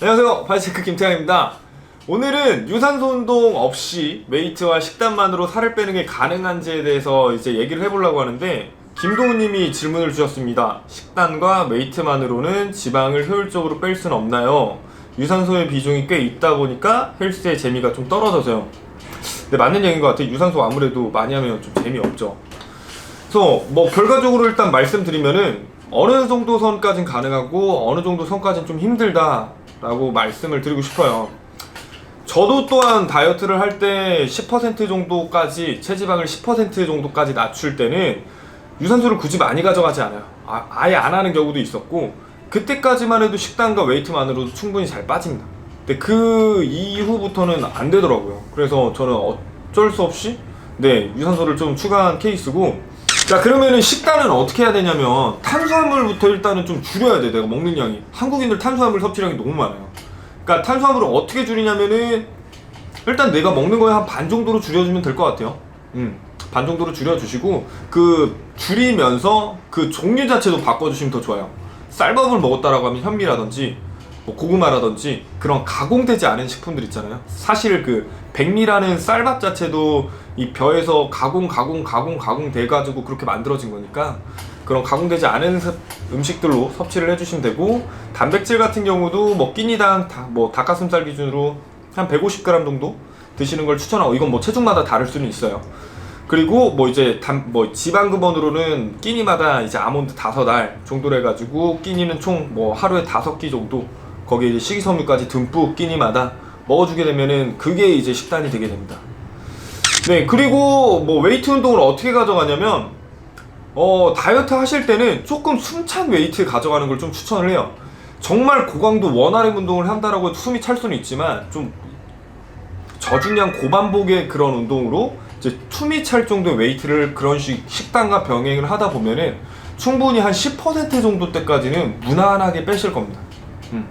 안녕하세요. 바이체크 김태형입니다. 오늘은 유산소 운동 없이 웨이트와 식단만으로 살을 빼는 게 가능한지에 대해서 이제 얘기를 해보려고 하는데 김동훈님이 질문을 주셨습니다. 식단과 웨이트만으로는 지방을 효율적으로 뺄 수는 없나요? 유산소의 비중이 꽤 있다 보니까 헬스의 재미가 좀 떨어져서요. 근데 맞는 얘기인 것 같아요. 유산소 아무래도 많이 하면 좀 재미없죠. 그래서 뭐 결과적으로 일단 말씀드리면은 어느 정도 선까진 가능하고 어느 정도 선까진 좀 힘들다 라고 말씀을 드리고 싶어요. 저도 또한 다이어트를 할 때 10% 정도까지 체지방을 10% 정도까지 낮출 때는 유산소를 굳이 많이 가져가지 않아요. 아, 아예 안 하는 경우도 있었고 그때까지만 해도 식단과 웨이트만으로도 충분히 잘 빠집니다. 근데 그 이후부터는 안 되더라고요. 그래서 저는 어쩔 수 없이 네 유산소를 좀 추가한 케이스고 자 그러면은 식단은 어떻게 해야 되냐면 탄수화물부터 일단은 좀 줄여야 돼 내가 먹는 양이. 한국인들 탄수화물 섭취량이 너무 많아요. 그러니까 탄수화물을 어떻게 줄이냐면은 일단 내가 먹는 거에 한 반 정도로 줄여주면 될 것 같아요. 음 반 정도로 줄여주시고 그 줄이면서 그 종류 자체도 바꿔주시면 더 좋아요. 쌀밥을 먹었다라고 하면 현미라든지 뭐 고구마라든지 그런 가공되지 않은 식품들 있잖아요. 사실 그 백미라는 쌀밥 자체도 이 벼에서 가공 가공 가공 가공 돼 가지고 그렇게 만들어진 거니까 그런 가공되지 않은 섭- 음식들로 섭취를 해주시면 되고 단백질 같은 경우도 뭐 끼니당 다- 뭐 닭가슴살 기준으로 한 150g 정도 드시는 걸 추천하고 이건 뭐 체중마다 다를 수는 있어요. 그리고 뭐 이제 단, 뭐 지방 근원으로는 끼니마다 이제 아몬드 다섯 알 정도로 해가지고 끼니는 총 뭐 하루에 다섯 끼 정도 거기에 이제 식이섬유까지 듬뿍 끼니마다 먹어주게 되면은 그게 이제 식단이 되게 됩니다. 네 그리고 뭐 웨이트 운동을 어떻게 가져가냐면 어 다이어트 하실 때는 조금 숨찬 웨이트 가져가는 걸 좀 추천을 해요. 정말 고강도 원활한 운동을 한다라고 숨이 찰 수는 있지만 좀 저중량 고반복의 그런 운동으로 이제 tum이 찰 정도의 웨이트를 그런 식 식단과 병행을 하다 보면은 충분히 한 10% 정도 때까지는 무난하게 빼실 겁니다. 음.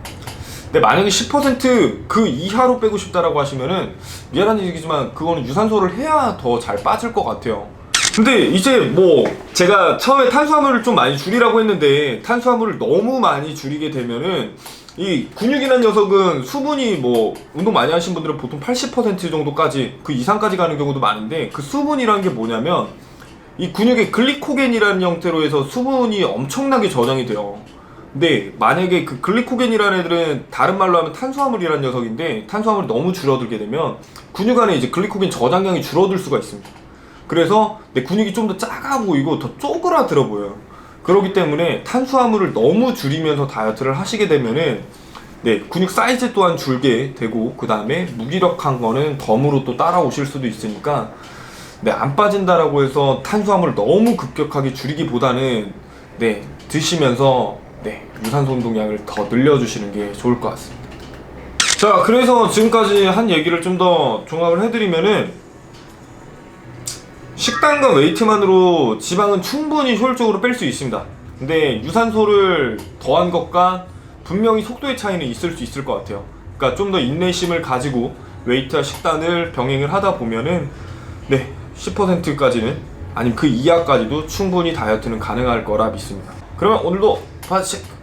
근데 만약에 10%그 이하로 빼고 싶다라고 하시면은 미안한 얘기지만 그거는 유산소를 해야 더 잘 빠질 것 같아요. 근데 이제 뭐 제가 처음에 탄수화물을 좀 많이 줄이라고 했는데 탄수화물을 너무 많이 줄이게 되면은 이 근육이라는 녀석은 수분이 뭐 운동 많이 하신 분들은 보통 80% 정도까지 그 이상까지 가는 경우도 많은데 그 수분이라는 게 뭐냐면 이 근육에 글리코겐이라는 형태로 해서 수분이 엄청나게 저장이 돼요. 근데 만약에 그 글리코겐이라는 애들은 다른 말로 하면 탄수화물이라는 녀석인데 탄수화물이 너무 줄어들게 되면 근육 안에 이제 글리코겐 저장량이 줄어들 수가 있습니다. 그래서 내 근육이 좀 더 작아 보이고 더 쪼그라들어 보여요. 그렇기 때문에 탄수화물을 너무 줄이면서 다이어트를 하시게 되면은 네 근육 사이즈 또한 줄게 되고 그 다음에 무기력한 거는 덤으로 또 따라오실 수도 있으니까 네 안 빠진다라고 해서 탄수화물을 너무 급격하게 줄이기보다는 네 드시면서 네 유산소 운동량을 더 늘려주시는 게 좋을 것 같습니다. 자 그래서 지금까지 한 얘기를 좀 더 종합을 해드리면은 식단과 웨이트만으로 지방은 충분히 효율적으로 뺄 수 있습니다. 근데 유산소를 더한 것과 분명히 속도의 차이는 있을 수 있을 것 같아요. 그러니까 좀 더 인내심을 가지고 웨이트와 식단을 병행을 하다 보면은 네 10%까지는 아니면 그 이하까지도 충분히 다이어트는 가능할 거라 믿습니다. 그러면 오늘도 봐주세요.